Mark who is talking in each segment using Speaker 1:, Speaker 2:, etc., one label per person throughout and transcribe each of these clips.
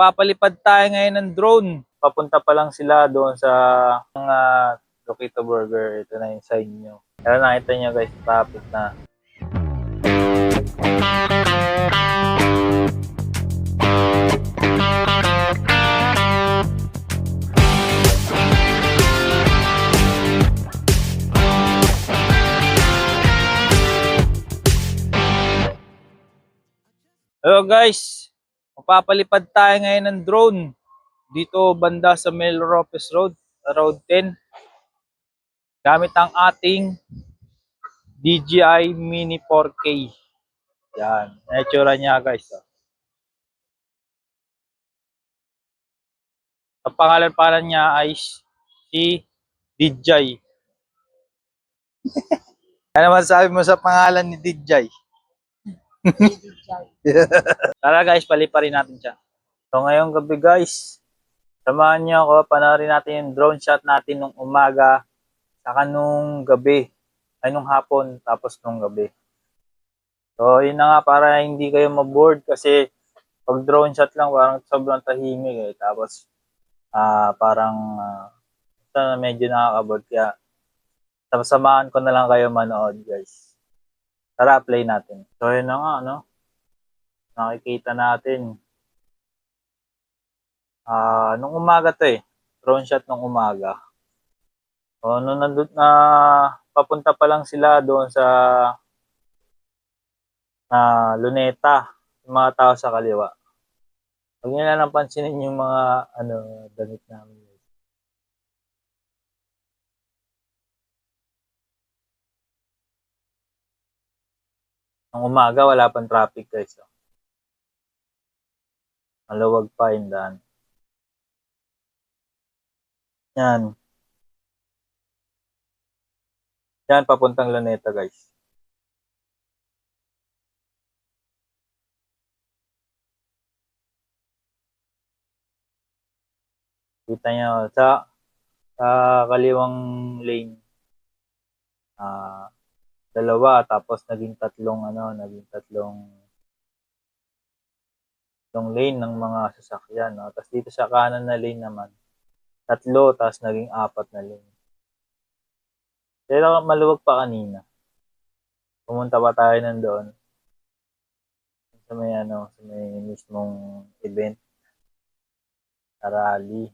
Speaker 1: Papalipad tayo ngayon ng drone. Papunta pa lang sila doon sa mga Lokito Burger. Ito na yung sign nyo. Pero nakita nyo guys, traffic na. Hello guys, magpapalipad tayo ngayon ng drone dito banda sa Melropes Road, Road 10. Gamit ang ating DJI Mini 4K. Yan, naitsura niya guys. oh. Ang pangalan pala niya ay si DJI. ano masasabi mo sa pangalan ni DJI? Tara guys, paliparin natin siya. So ngayong gabi guys, samahan niyo ako, panoorin natin yung drone shot natin nung umaga, saka nung gabi, ay nung hapon, tapos nung gabi. So yun na nga para hindi kayo maboard kasi pag drone shot lang parang sobrang tahimik eh. Tapos ah parang uh, medyo nakakaboard kaya samahan ko na lang kayo manood guys. Tara, play natin. So, yun na nga, no? Nakikita natin. Ah, nung umaga to eh. Drone shot nung umaga. So, nung nandun na papunta pa lang sila doon sa na Luneta, yung mga tao sa kaliwa. Huwag nyo na lang pansinin yung mga ano, damit namin. Ang umaga, wala pang traffic guys. Oh. Maluwag pa yung daan. Yan. Yan, papuntang Luneta guys. Kita nyo, sa, sa kaliwang lane, ah, dalawa tapos naging tatlong ano, naging tatlong tatlong lane ng mga sasakyan, no? Tapos dito sa kanan na lane naman, tatlo tapos naging apat na lane. Pero maluwag pa kanina. Pumunta pa tayo nandoon. Sa may ano, sa may mismong event. Rally.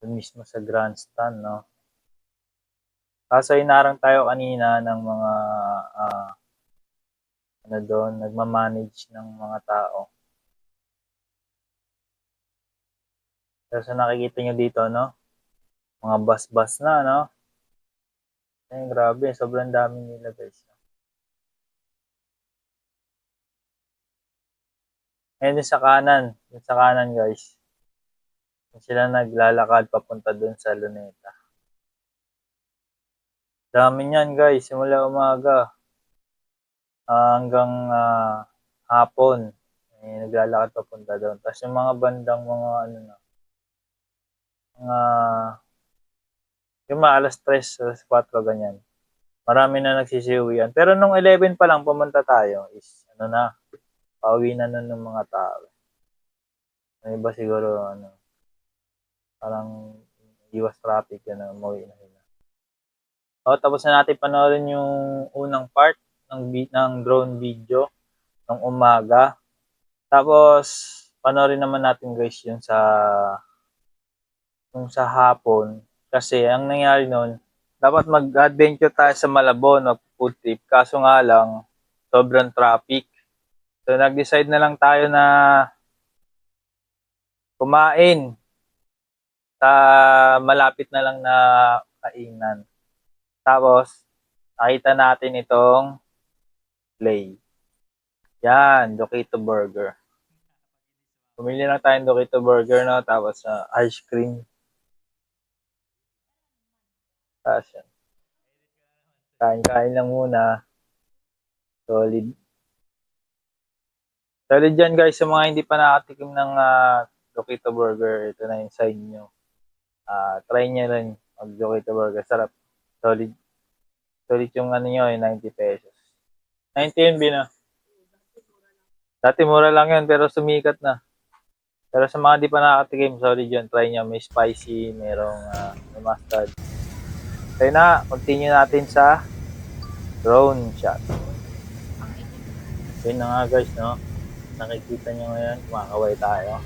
Speaker 1: Doon mismo sa grandstand, no? Kaso inarang tayo kanina ng mga ah, ano doon, nagmamanage ng mga tao. Pero sa nakikita nyo dito, no? Mga bus-bus na, no? Ay, grabe, sobrang dami nila, guys. Din sa kanan, yung sa kanan, guys. Sila naglalakad papunta doon sa Luneta. Dami niyan guys, simula umaga ah, hanggang ah, hapon. Eh, naglalakad papunta doon. Tapos yung mga bandang mga ano na, mga yung mga alas 3, alas 4, ganyan. Marami na nagsisiuwian. Pero nung 11 pa lang pumunta tayo is ano na, pauwi na nun ng mga tao. Yung iba siguro ano, parang iwas traffic yan na umuwi na sila. O, tapos na natin panoorin yung unang part ng, ng drone video ng umaga. Tapos, panoorin naman natin guys yung sa yung sa hapon. Kasi ang nangyari nun, dapat mag-adventure tayo sa Malabon, mag-food trip. Kaso nga lang, sobrang traffic. So, nag-decide na lang tayo na kumain sa malapit na lang na kainan. Tapos, nakita natin itong play. Yan, Dokito Burger. Pumili lang tayong Dokito Burger, no? Tapos, uh, ice cream. Tapos, yan. Kain-kain lang muna. Solid. Solid yan, guys. Sa mga hindi pa nakatikim ng uh, Dokito Burger, ito na yung sign nyo. Ah, try nyo rin mag-Dokito Burger. Sarap. Solid. Solid yung ano nyo, yung 90 pesos. 90 yun, Bina. Dati mura lang yun, pero sumikat na. Pero sa mga di pa nakatikim, sorry dyan, try nyo. May spicy, merong may mustard. Kaya na, continue natin sa drone shot. Yun na nga guys, no? Nakikita nyo ngayon, kumakaway tayo.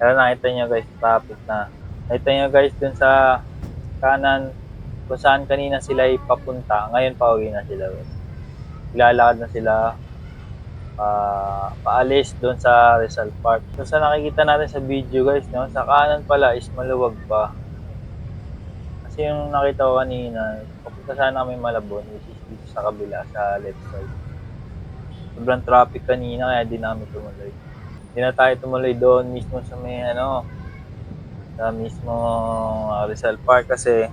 Speaker 1: Pero nakita nyo guys, traffic na. Nakita nyo guys dun sa kanan, kung saan kanina sila ipapunta, ngayon pauwi na sila. Lalakad na sila pa paalis doon sa Rizal Park. So sa nakikita natin sa video guys, no, sa kanan pala is maluwag pa. Kasi yung nakita ko kanina, papunta sana kami Malabon, which is dito sa kabila, sa left side. Sobrang traffic kanina kaya di namin tumuloy. Hindi na tayo tumuloy doon mismo sa may ano, sa mismo uh, Rizal Park kasi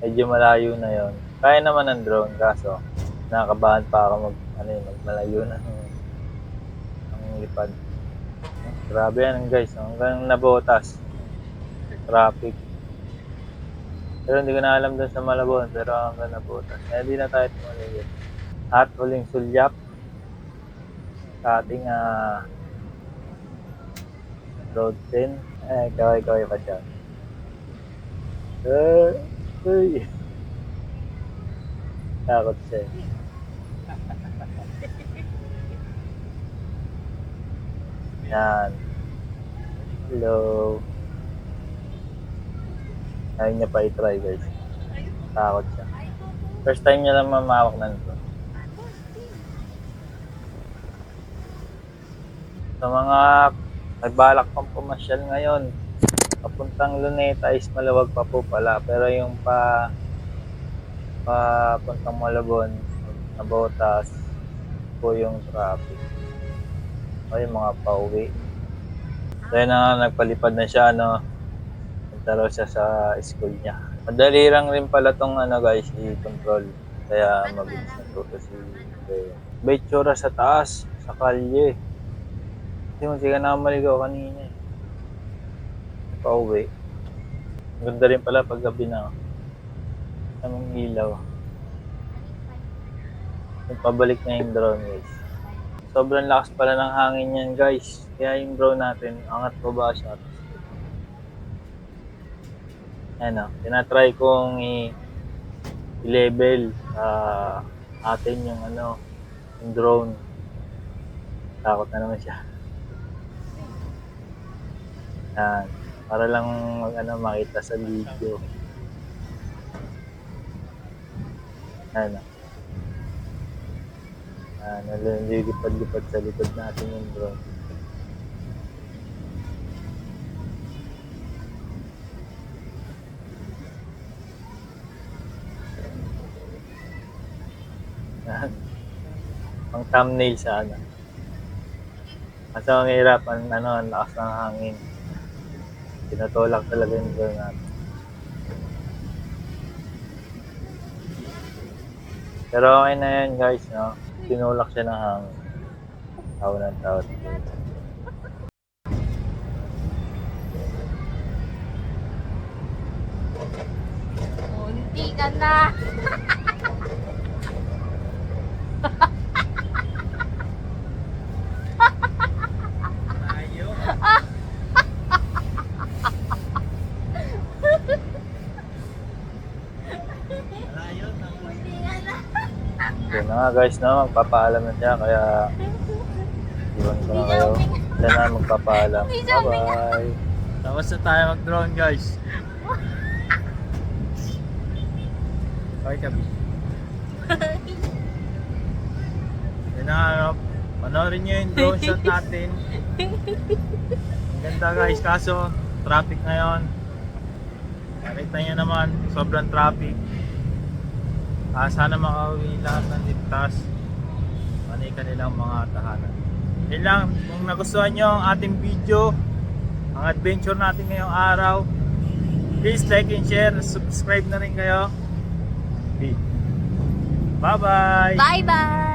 Speaker 1: medyo malayo na yon. Kaya naman ng drone kaso nakakabahan pa ako mag ano yun, magmalayo na ng, ng lipad. Grabe yan guys, no? hanggang nabotas. Traffic. Pero hindi ko na alam doon sa Malabon, pero hanggang nabotas. Kaya di na tayo tumuloy. At huling sulyap sa ating ah, road 10. Eh, kaway-kaway pa siya. Eh, uy. Takot siya. Yan. Hello. Ayaw niya pa i-try guys. Takot siya. First time niya lang mamawak na nito. Sa mga nagbalak pang pumasyal ngayon, papuntang Luneta is maluwag pa po pala. Pero yung pa papuntang Malabon, Nabotas, po yung traffic. O yung mga pauwi. Dahil na nagpalipad na siya, no, punta raw siya sa school niya. Madali lang rin pala tong ano guys, i-control. Kaya mabilis natuto si Bea. Betsura sa taas, sa kalye. Hindi mo siya na maligaw kanina. Pauwi. Ganda rin pala pag gabi na. Mga ilaw. Yung pabalik na yung drone guys. Sobrang lakas pala ng hangin yan guys. Kaya yung drone natin, angat pa ba siya? Ayan o, tinatry kong i- i-level sa atin yung ano, yung drone. Takot na naman siya. Yan. Para lang mag, ano, makita sa video. Ayan o. Yan, nalilipad-lipad sa likod natin yung drone. Pang thumbnail sa ano. Kasi ang hirap, ang, ano, ang lakas ng hangin. Tinutulak talaga yung drone natin. Pero okay na yan guys, no? Tinulak siya ng hangin. Tawa ng tawa.
Speaker 2: Munti ka na. Munti ka na.
Speaker 1: Yun na guys, no? Magpapaalam na siya, kaya iwan ko na kayo. Siya na magpapaalam. Bye-bye! Tapos na tayo mag-drone guys. Okay kami. Yun na nga, no? Panoorin nyo yung drone shot natin. Ang ganda guys, kaso traffic ngayon. Nakita nyo naman, sobrang traffic. Ah, sana makauwi lahat ng ligtas. Panay kanilang mga tahanan. Yun lang, kung nagustuhan nyo ang ating video, ang adventure natin ngayong araw, please like and share, subscribe na rin kayo. Bye-bye!
Speaker 2: Bye-bye.